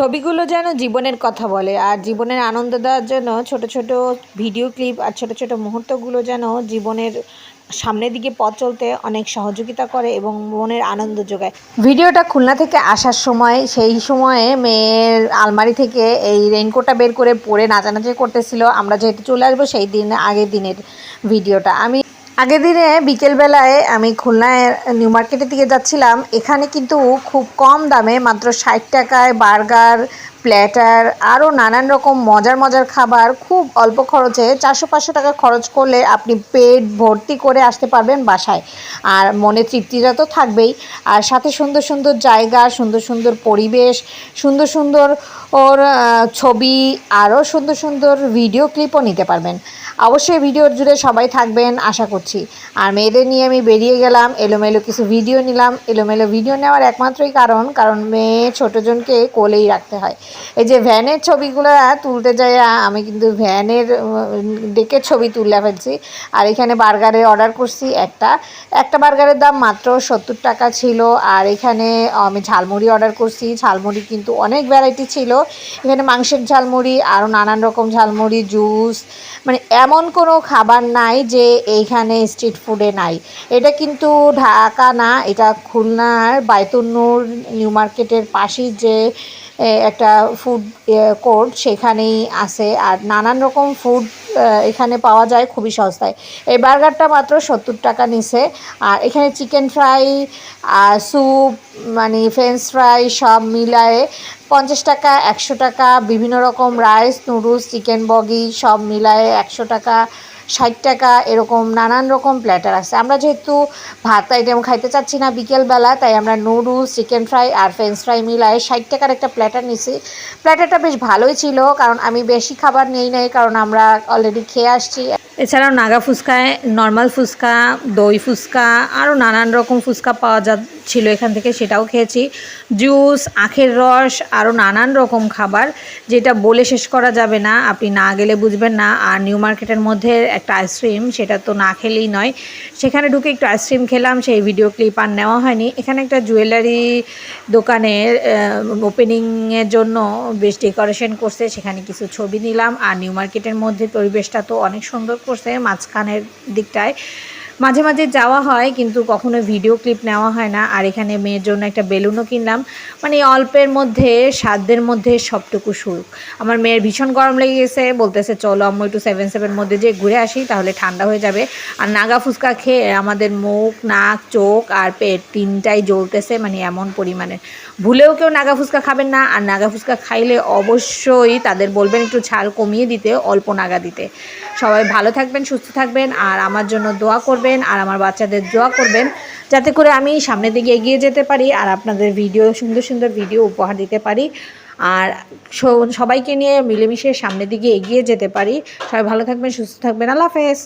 ছবিগুলো যেন জীবনের কথা বলে আর জীবনের আনন্দ দেওয়ার জন্য ছোট ছোট ভিডিও ক্লিপ আর ছোট ছোট মুহূর্তগুলো যেন জীবনের সামনের দিকে পথ চলতে অনেক সহযোগিতা করে এবং মনের আনন্দ যোগায়। ভিডিওটা খুলনা থেকে আসার সময়, সেই সময়ে মেয়ের আলমারি থেকে এই রেইনকোটটা বের করে পরে নাচানাচি করতেছিল। আমরা যেহেতু চলে আসব সেই দিন, আগের দিনের ভিডিওটা। আমি আগের দিনে বিকেলবেলায় আমি খুলনায় নিউ মার্কেটের দিকে যাচ্ছিলাম। এখানে কিন্তু খুব কম দামে মাত্র ষাট টাকায় বার্গার প্ল্যাটার আরও নানান রকম মজার মজার খাবার খুব অল্প খরচে চারশো পাঁচশো টাকা খরচ করলে আপনি পেট ভর্তি করে আসতে পারবেন বাসায়। আর মনে তৃপ্তিটা তো থাকবেই। আর সাথে সুন্দর সুন্দর জায়গা, সুন্দর সুন্দর পরিবেশ, সুন্দর সুন্দর ওর ছবি, আরও সুন্দর সুন্দর ভিডিও ক্লিপও নিতে পারবেন। অবশ্যই ভিডিওর জুড়ে সবাই থাকবেন, আশা করছি। আর মেয়েদের নিয়ে আমি বেরিয়ে গেলাম, এলোমেলো কিছু ভিডিও নিলাম। এলোমেলো ভিডিও নেওয়ার একমাত্রই কারণ কারণ মেয়ে ছোটোজনকে কোলেই রাখতে হয়। এই যে ভ্যানের ছবিগুলো তুলতে যাই, আমি কিন্তু ভ্যানের ডেকে ছবি তুলে ফেলছি। আর এখানে বার্গারের অর্ডার করছি একটা। একটা বার্গারের দাম মাত্র সত্তর টাকা ছিল। আর এখানে আমি ঝালমুড়ি অর্ডার করছি। ঝালমুড়ি কিন্তু অনেক ভ্যারাইটি ছিল। এখানে মাংসের ঝালমুড়ি আরও নানান রকম ঝালমুড়ি জুস মানে এমন কোনো খাবার নাই যে এইখানে স্ট্রিট ফুডে নাই। এটা কিন্তু ঢাকা না, এটা খুলনার বাইতুন্নুর নিউ মার্কেটের পাশেই যে একটা ফুড কোর্ট সেখানেই আছে। আর নানান রকম ফুড এখানে পাওয়া যায় খুবই সস্তায়। এই বার্গারটা মাত্র সত্তর টাকা নিছে। আর এখানে চিকেন ফ্রাই আর স্যুপ মানে ফ্রেঞ্চ ফ্রাই সব মিলায়ে পঞ্চাশ টাকা, একশো টাকা, বিভিন্ন রকম রাইস নুডলস চিকেন বগি সব মিলায়ে একশো টাকা ষাট টাকা এরকম নানান রকম প্ল্যাটার আছে। আমরা যেহেতু ভাত আইটেম খাইতে চাচ্ছি না বিকেলবেলা, তাই আমরা নুডলস চিকেন ফ্রাই আর ফ্রেঞ্চ ফ্রাই মিলায়ে ষাট টাকার একটা প্ল্যাটার নিছি। প্ল্যাটারটা বেশ ভালোই ছিল, কারণ আমি বেশি খাবার নেই নাই, কারণ আমরা অলরেডি খেয়ে আসছি। এছাড়াও নাগা ফুচকায় নর্মাল ফুচকা, দই ফুচকা, আরও নানান রকম ফুচকা পাওয়া যাচ্ছিল এখান থেকে, সেটাও খেয়েছি। জুস, আখের রস আরও নানান রকম খাবার, যেটা বলে শেষ করা যাবে না। আপনি না গেলে বুঝবেন না। আর নিউ মার্কেটের মধ্যে একটা আইসক্রিম সেটা তো না খেলেই নয়। সেখানে ঢুকে একটু আইসক্রিম খেলাম, সেই ভিডিও ক্লিপ আর নেওয়া হয়নি। এখানে একটা জুয়েলারি দোকানের ওপেনিংয়ের জন্য বেশ ডেকোরেশন করছে। সেখানে কিছু ছবি নিলাম। আর নিউ মার্কেটের মধ্যে পরিবেশটা তো অনেক সুন্দর করছে, মাঝখানের দিকটায়। মাঝে মাঝে যাওয়া হয়, কিন্তু কখনো ভিডিও ক্লিপ নেওয়া হয় না। আর এখানে মেয়ের জন্য একটা বেলুনও কিনলাম। মানে অল্পের মধ্যে সাধ্যের মধ্যে সবটুকু সুখ। আমার মেয়ের ভীষণ গরম লেগে গেছে, বলতেছে, চলো আম্মু একটু সেভেন সেভেন মধ্যে যে ঘুরে আসি, তাহলে ঠান্ডা হয়ে যাবে। আর নাগা ফুচকা খেয়ে আমাদের মুখ, নাক, চোখ আর পেট তিনটাই জ্বলতেছে মানে এমন পরিমাণে। ভুলেও কেউ নাগা ফুচকা খাবেন না, আর নাগা ফুচকা খাইলে অবশ্যই তাদের বলবেন একটু ঝাল কমিয়ে দিতে, অল্প নাগা দিতে। সবাই ভালো থাকবেন, সুস্থ থাকবেন, আর আমার জন্য দোয়া করবেন। আর আমার বাচ্চাদের দোয়া করবেন যাতে করে আমি সামনের দিকে এগিয়ে যেতে পারি আর আপনাদের ভিডিও, সুন্দর সুন্দর ভিডিও উপহার দিতে পারি। আর সবাইকে নিয়ে মিলেমিশে সামনের দিকে এগিয়ে যেতে পারি। সবাই ভালো থাকবেন, সুস্থ থাকবেন। আল্লাহ হাফেজ।